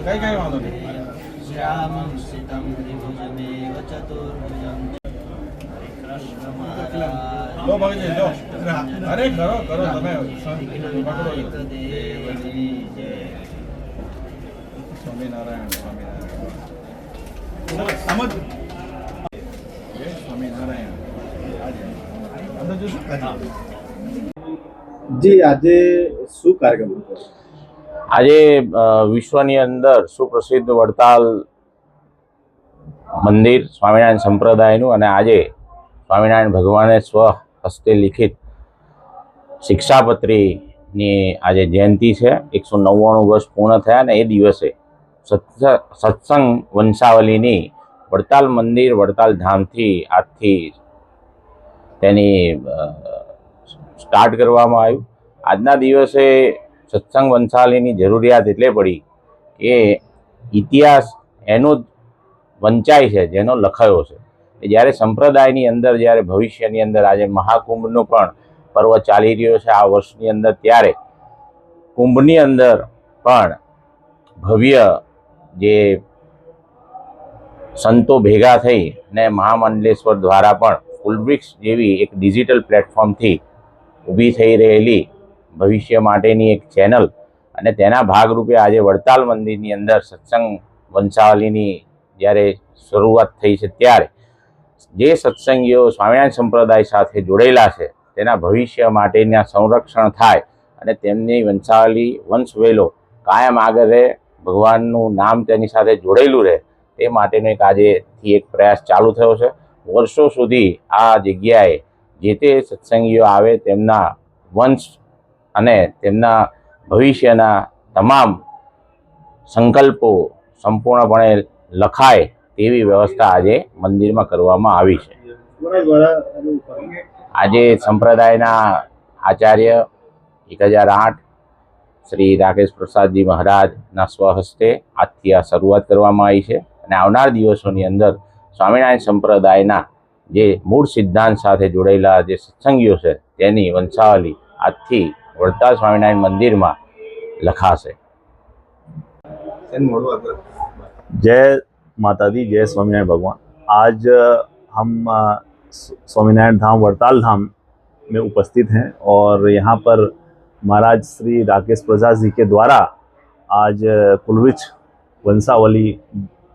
કઈ કઈ વાંધો નહીં શ્યામં સિતમ ત્રિભુજમેવ ચતુર્ભુજં લો ભગતજી લો અરે કરો કરો તમે સ્વામિનારાયણ. સ્વામિનારાયણ. સમજ સ્વામિનારાયણ અંદર જોશું જી, આજે શું કાર્યક્રમ આજે વિશ્વની અંદર સુપ્રસિદ્ધ વડતાલ મંદિર સ્વામિનારાયણ સંપ્રદાયનું અને આજે સ્વામિનારાયણ ભગવાને સ્વ હસ્તે લિખિત શિક્ષાપત્રીની આજે જયંતિ છે. એકસો નવ્વાણું વર્ષ પૂર્ણ થયા અને એ દિવસે સત્સ- સત્સંગ વંશાવલીની વડતાલ મંદિર વડતાલ ધામથી આજથી તેની સ્ટાર્ટ કરવામાં આવ્યું. આજના દિવસે સત્સંગ વંશાલીની જરૂરિયાત એટલે પડી કે ઇતિહાસ એનો જ વંચાય છે, જેનો લખાયો છે. જ્યારે સંપ્રદાયની અંદર, જ્યારે ભવિષ્યની અંદર આજે મહાકુંભનો પણ પર્વ ચાલી રહ્યો છે, આ વર્ષની અંદર ત્યારે કુંભની અંદર પણ ભવ્ય જે સંતો ભેગા થઈ ને મહામંડલેશ્વર દ્વારા પણ ફૂલબ્રિક્સ જેવી એક ડિજિટલ પ્લેટફોર્મથી ઊભી થઈ રહેલી ભવિષ્ય માટેની એક ચેનલ અને તેના ભાગરૂપે આજે વડતાલ મંદિરની અંદર સત્સંગ વંશાવલીની જ્યારે શરૂઆત થઈ છે ત્યારે જે સત્સંગીઓ સ્વામિનારાયણ સંપ્રદાય સાથે જોડેલા છે, તેના ભવિષ્ય માટેના સંરક્ષણ થાય અને તેમની વંશાવલી વંશવેલો કાયમ આગળ રહે, ભગવાનનું નામ તેની સાથે જોડેલું રહે, તે માટેનો એક આજેથી એક પ્રયાસ ચાલુ થયો છે. વર્ષો સુધી આ જગ્યાએ જે તે સત્સંગીઓ આવે તેમના વંશ અને તેમના ભવિષ્યના તમામ સંકલ્પો સંપૂર્ણપણે લખાય તેવી વ્યવસ્થા આજે મંદિરમાં કરવામાં આવી છે? આજે સંપ્રદાયના આચાર્ય એક હજાર આઠ શ્રી રાકેશ પ્રસાદજી મહારાજના સ્વહસ્તે આજથી આ શરૂઆત કરવામાં આવી છે અને આવનાર દિવસોની અંદર સ્વામિનારાયણ સંપ્રદાયના જે મૂળ સિદ્ધાંત સાથે જોડાયેલા જે સત્સંગીઓ છે તેની વંશાવલી આજથી વડતાલ સ્વામિનારાયણ મંદિરમાં લખાશે શેનું મોડું આગળ? जय माता दी जय स्वामीनारायण भगवान आज अ, हम अ, स्व- स्वामीनारायण धाम वड़ताल धाम में उपस्थित हैं और यहाँ पर महाराज श्री राकेश प्रसाद जी के द्वारा आज अ, कुलविच वंशावली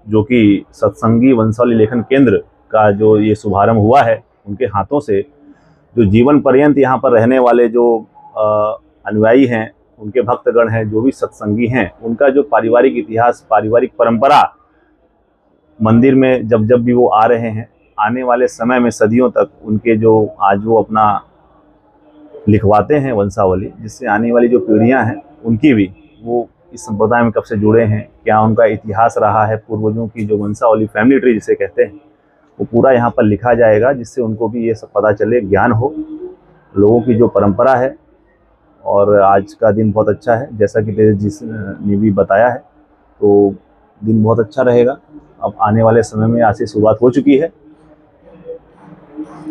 जो कि सत्संगी वंशावली लेखन केंद्र का जो ये शुभारंभ हुआ है, उनके हाथों से जो जीवन पर्यंत यहाँ पर रहने वाले जो अनुयायी हैं, उनके भक्तगण हैं, जो भी सत्संगी हैं, उनका जो पारिवारिक इतिहास, पारिवारिक परंपरा मंदिर में जब जब भी वो आ रहे हैं, आने वाले समय में सदियों तक उनके जो आज वो अपना लिखवाते हैं वंशावली, जिससे आने वाली जो पीढ़ियाँ हैं, उनकी भी वो इस संप्रदाय में कब से जुड़े हैं, क्या उनका इतिहास रहा है, पूर्वजों की जो वंशावली, फैमिली ट्री जिसे कहते हैं वो पूरा यहाँ पर लिखा जाएगा, जिससे उनको भी ये सब पता चले, ज्ञान हो, लोगों की जो परंपरा है। और आज का दिन बहुत अच्छा है। जैसा कि तेज जिस ने भी बताया है तो दिन बहुत अच्छा रहेगा। अब आने वाले समय में आज से शुरुआत हो चुकी है।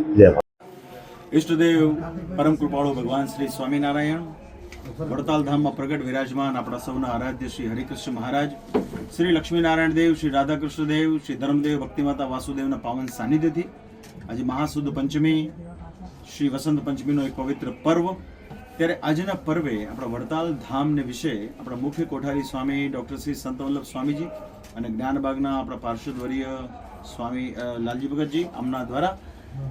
जय भारत इष्ट देव परम कृपाणु भगवान श्री स्वामीनारायण। વડતાલ ધામમાં પ્રગટ વિરાજમાન આપણા સૌના આરાધ્ય શ્રી હરિકૃષ્ણ મહારાજ, શ્રી લક્ષ્મીનારાયણ દેવ, શ્રી રાધાકૃષ્ણ દેવ, શ્રી ધર્મદેવ ભક્તિમાતા વાસુદેવના પાવન સાનિધ્યથી આજે મહાસુદ પંચમી, શ્રી વસંત પંચમીનો એક પવિત્ર પર્વ. ત્યારે આજના પર્વે આપણા વડતાલ ધામને વિશે આપણા મુખ્ય કોઠારી સ્વામી ડૉક્ટર શ્રી સંતવલ્લભ સ્વામીજી અને જ્ઞાનબાગના આપણા પાર્ષદવર્ય સ્વામી લાલજી ભગતજી આમના દ્વારા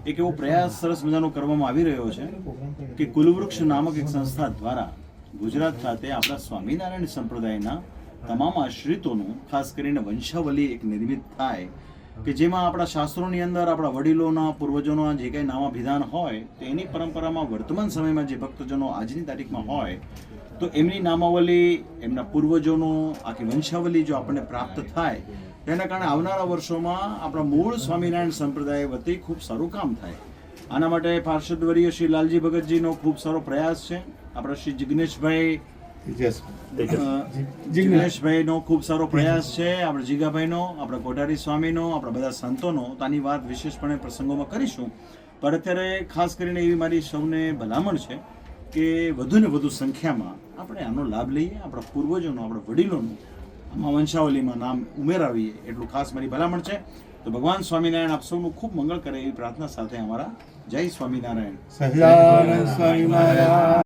એક એવો પ્રયાસ સરસ મજાનો કરવામાં આવી રહ્યો છે કે કુલવૃક્ષ નામક એક સંસ્થા દ્વારા ગુજરાત ખાતે આપણા સ્વામિનારાયણ સંપ્રદાયના તમામ આશ્રિતોનું, ખાસ કરીને વંશાવલી એક નિર્મિત થાય, કે જેમાં આપણા શાસ્ત્રોની અંદર આપણા વડીલોના, પૂર્વજોના જે કંઈ નામા વિધાન હોય તો એની પરંપરામાં વર્તમાન સમયમાં જે ભક્તજનો આજની તારીખમાં હોય, તો એમની નામાવલી, એમના પૂર્વજોનું, આખી વંશાવલી જો આપણને પ્રાપ્ત થાય તેના કારણે આવનારા વર્ષોમાં આપણા મૂળ સ્વામિનારાયણ સંપ્રદાય વતી ખૂબ સારું કામ થાય. આના માટે પાર્ષદવર્ય શ્રી લાલજી ભગતજીનો ખૂબ સારો પ્રયાસ છે. આપણા શ્રી જિગ્નેશભાઈ જિગ્નેશભાઈ નો ખૂબ સારો પ્રયાસ છે આપણે જીગાભાઈનો આપણા કોઠારી સ્વામીનો આપણા બધા સંતોનો તો આની વાત વિશેષપણે પ્રસંગોમાં કરીશું. પણ અત્યારે ખાસ કરીને એવી મારી સૌને ભલામણ છે કે વધુ ને વધુ સંખ્યામાં આપણે આનો લાભ લઈએ આપણા પૂર્વજોનો આપણા વડીલોનું આમાં વંશાવલીમાં નામ ઉમેરાવીએ એટલું ખાસ મારી ભલામણ છે. તો ભગવાન સ્વામિનારાયણ આપ સૌનું ખૂબ મંગળ કરે એવી પ્રાર્થના સાથે અમારા જય સ્વામિનારાયણ. સહજાનંદ સ્વામી મહારાજ